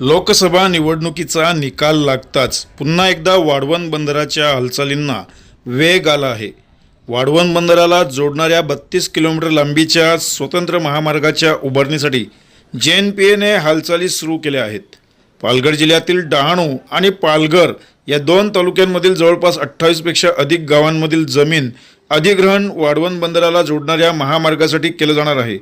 लोकसभा निवडणुकीचा निकाल लागताच पुन्हा एकदा वाढवण बंदराच्या हालचालींना वेग आला आहे. वाढवण बंदराला जोडणाऱ्या बत्तीस किलोमीटर लांबीच्या स्वतंत्र महामार्गाच्या उभारणीसाठी जे एन पी एने हालचाली सुरू केल्या आहेत. पालघर जिल्ह्यातील डहाणू आणि पालघर या दोन तालुक्यांमधील जवळपास अठ्ठावीसपेक्षा अधिक गावांमधील जमीन अधिग्रहण वाढवण बंदराला जोडणाऱ्या महामार्गासाठी केलं जाणार आहे.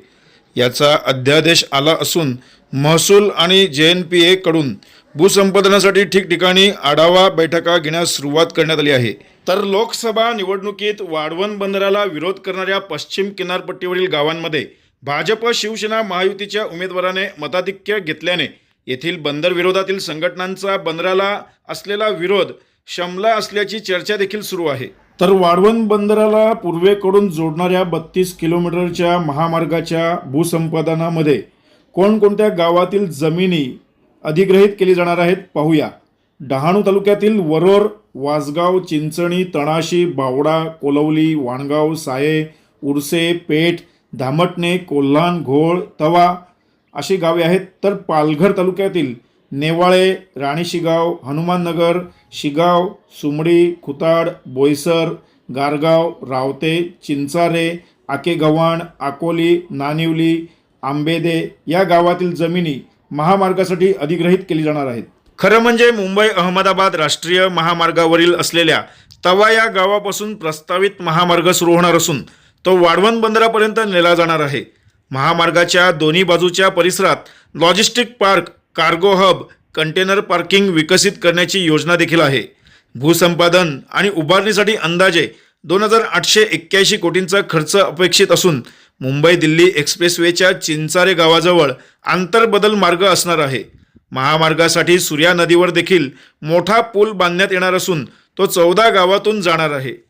याचा अध्यादेश आला असून महसूल आणि जे एन पी एकडून भूसंपादनासाठी ठिकठिकाणी आढावा बैठका घेण्यास सुरुवात करण्यात आली आहे. तर लोकसभा निवडणुकीत वाढवण बंदराला विरोध करणाऱ्या पश्चिम किनारपट्टीवरील गावांमध्ये भाजप शिवसेना महायुतीच्या उमेदवाराने मताधिक्य घेतल्याने येथील बंदर विरोधातील संघटनांचा बंदराला असलेला विरोध शमला असल्याची चर्चा देखील सुरू आहे. तर वाढवण बंदराला पूर्वेकडून जोडणाऱ्या बत्तीस किलोमीटरच्या महामार्गाच्या भूसंपादनामध्ये कोणकोणत्या गावातील जमिनी अधिग्रहित केली जाणार आहेत पाहूया. डहाणू तालुक्यातील वरोर वासगाव चिंचणी तणाशी बावडा कोलवली वाणगाव साये उरसे पेठ धामटणे कोल्हाण घोळ तवा अशी गावे आहेत. तर पालघर तालुक्यातील नेवाळे राणीशिगाव हनुमाननगर शिगाव सुमडी खुताड बोईसर गारगाव रावते चिंचारे आकेगव्हाण अकोली नानिवली आंबेदे या गावातील जमिनी महामार्गासाठी अधिग्रहित केली जाणार आहेत. खरं म्हणजे मुंबई अहमदाबाद राष्ट्रीय महामार्गावरील असलेल्या तवा या गावापासून प्रस्तावित महामार्ग सुरू होणार असून तो वाढवण बंदरापर्यंत नेला जाणार आहे. महामार्गाच्या दोन्ही बाजूच्या परिसरात logistic park cargo hub container parking विकसित करण्याची योजना देखील आहे. भूसंपादन आणि उभारणीसाठी अंदाजे दोन हजार आठशे एक्क्याऐंशी कोटींचा खर्च अपेक्षित असून मुंबई दिल्ली एक्सप्रेसवेच्या चिंचारे गावाजवळ आंतरबदल मार्ग असणार आहे. महामार्गासाठी सूर्या नदीवर देखील मोठा पूल बांधण्यात येणार असून तो चौदा गावातून जाणार आहे.